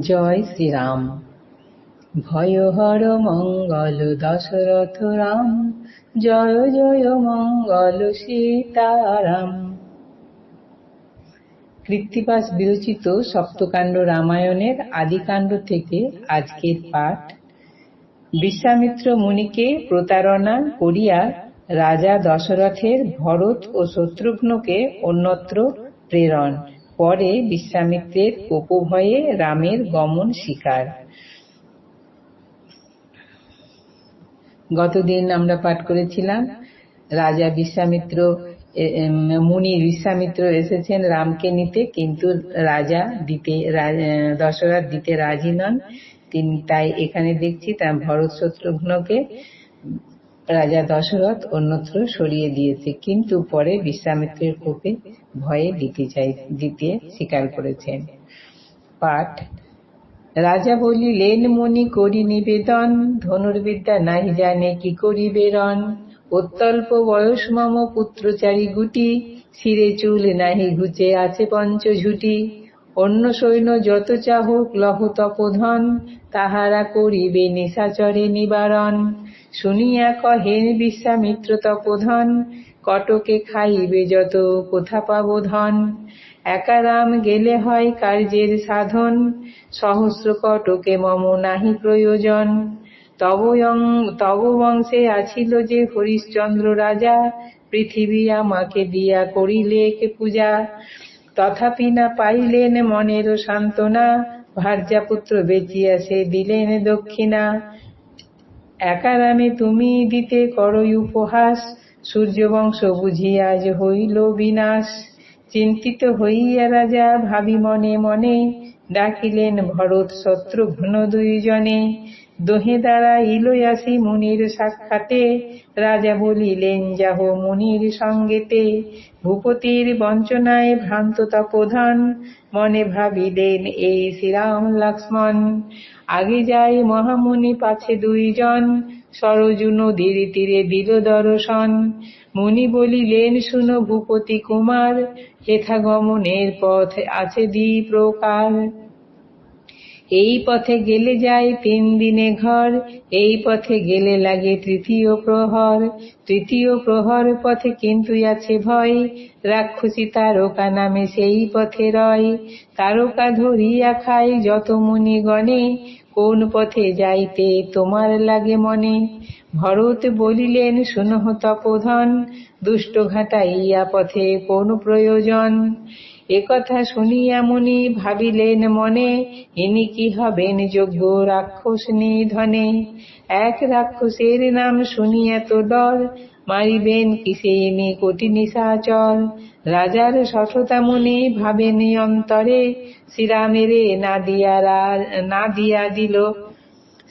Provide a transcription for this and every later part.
জয় শ্রীরাম। ভয়হর মঙ্গল দশরথ রাম, জয় জয় মঙ্গল সীতারাম। কৃত্তিবাস বিরচিত সপ্তকাণ্ড রামায়ণের আদিকাণ্ড থেকে আজকের পাঠ। বিশ্বামিত্র মুনিকে প্রতারণা করিয়া রাজা দশরথের ভরত ও শত্রুঘ্নকে অন্যত্র প্রেরণ। পরে বিশ্বামিত্রের কোপভয়ে রামের গমন শিকার। গতদিন আমরা পাঠ করেছিলাম, রাজা বিশ্বামিত্র মুনি বিশ্বামিত্র এসেছেন রামকে নিতে, কিন্তু রাজা দিতে দশরথ দিতে রাজি নন। তিনি তাই এখানে দেখছি তার ভরত শত্রুঘ্নকে রাজা দশরথ অন্যত্র সরিয়ে দিয়েছে, কিন্তু পরে বিশ্বামিত্রের কোপে ভয়ে দিতে চাই, দিতে স্বীকার করেছেন। পাঠ, রাজা বলিলেন মনি করি নিবেদন, ধনুর্বিদ্যা নাই জানে কি করিবে রণ। অত্যল্প বয়স মম পুত্রচারী গুটি, শিরে চুল নাহি ঘুচে আছে পঞ্চঝুটি। অন্য সৈন্য যত চাহুক লহ তপোধন, তাহারা করিবে নিশাচরে নিবারণ। শুনিয়া কহেন বিশ্বামিত্র তপোধন, কটকে খাইবে যত কোথা পাব ধন। একারাম গেলে হয় কার্যের সাধন, সহস্র কটকে মম নাহি প্রয়োজন। তব তব বংশে আছিল যে হরিশ্চন্দ্র রাজা, পৃথিবী আমাকে দিয়া করিলে কে পূজা। তথাপি না পাইলেন মনের সান্ত্বনা, ভার্যাপুত্র সে দিলেন দক্ষিণা। একারামে তুমি দিতে করই উপহাস, সূর্যবংশ বুঝিয়া হইল বিনাশ। চিন্তিত হইয়া রাজা ভাবি মনে মনে, ডাকিলেন ভরত শত্রুঘ্ন দুইজনে। দোহে দ্বারা ইলো আসি মুনির সাক্ষাতে রাজা বলিলেন, যাহ মুনির সঙ্গেতে ভূপতির বঞ্চনায় ভ্রান্ত তপোধন, মনে ভাবিলেন এই শ্রীরাম লক্ষ্মণ। আগে যাই মহামুনি পাছে দুইজন, সরজু নদীর তীরে দিল দর্শন। মুনি বলিলেন, শুনো ভূপতি কুমার হেথা গমনের পথ আছে দ্বি প্রকার। এই পথে গেলে যায় তিন দিনে ঘর, এই পথে গেলে লাগে তৃতীয় প্রহর। তৃতীয় প্রহর পথে কিন্তু আছে ভয়, রাক্ষসী তারকা নামে সেই পথে রয়। তারকা ধরিয়া খায় যত মুনি গণে কোন পথে যাইতে তোমার লাগে মনে? ভরত বলিলেন, শুনহ তপোধন, দুষ্ট ঘাটাইয়া পথে কোন প্রয়োজন? একথা শুনিয়া মুনি ভাবিলেন মনে, ইনি কি হবেন যোগ্য রাক্ষস নিধনে? এক রাক্ষসের নাম শুনিয়া তো ডর, মারিবেন কিসে ইনি কোটি নিশাচর রাজার সঠতা মুনি ভাবেন অন্তরে, শ্রীরামেরে না দিয়া না দিয়া দিল,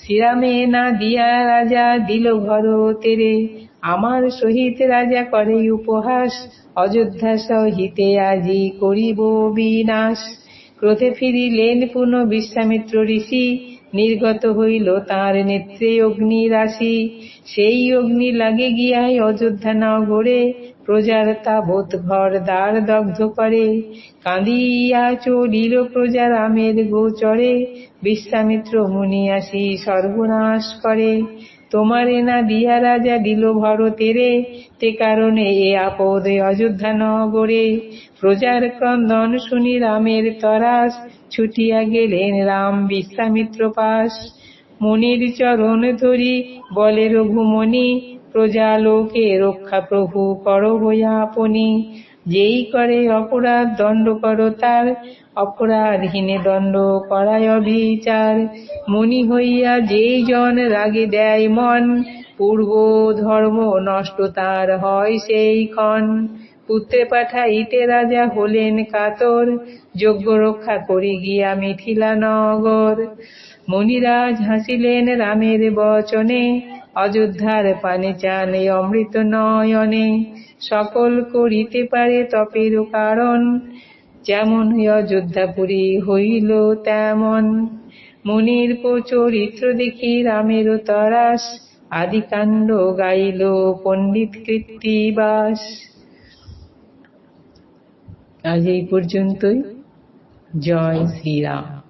শ্রীরামে না দিয়া রাজা দিল ঘর তেরে। আমার সহিত রাজা করে উপহাস, অযোধ্যা সহিতে আজি করিব বিনাশ। ক্রোধে ফিরিলেন পুনঃ বিশ্বামিত্র ঋষি, নির্গত হইল তার নেত্রে অগ্নি রাশি। সেই অগ্নি লাগে গিয়ায় অযোধ্যা নগরে প্রজার তাবৎ ঘর দ্বার দগ্ধ করে। কাঁদিয়া চলিল রামের গোচরে বিশ্বামিত্র মুনি আসি সর্বনাশ করে। তোমারে না দিয়া রাজা দিল ভরতেরে তে কারণে এ আপদে অযোধ্যা নগরে। প্রজার ক্রন্দন শুনি রামের তরাস, ছুটিয়া গেলেন রাম বিশ্বামিত্র পাশ। মনির চরণ ধরি বলে, রঘুমণি, প্রজালোকে রক্ষা প্রভু কর হইয়া আপনি। যেই করে অপরাধ দণ্ড করো তার, অপরাধহীনে দণ্ড করায় অবিচার। মনি হইয়া যেই জন রাগে দেয় মন, পূর্ব ধর্ম নষ্ট তার হয় সেই ক্ষণ। পুত্রে পাঠাইতে রাজা হলেন কাতর যোগ্য রক্ষা করি গিয়া মিথিলা নগর। মনিরাজ হাসিলেন রামের বচনে অযোধ্যার পানে চান অমৃত নয়নে। সকল করিতে পারে তপের কারণ। যেমন অযোধ্যাপুরী হইল তেমন। মুনির চরিত্র দেখি রামের তরাস। আদিকাণ্ড গাইল পণ্ডিত কৃত্তিবাস। আজ এই পর্যন্তই। জয় শ্রীরাম।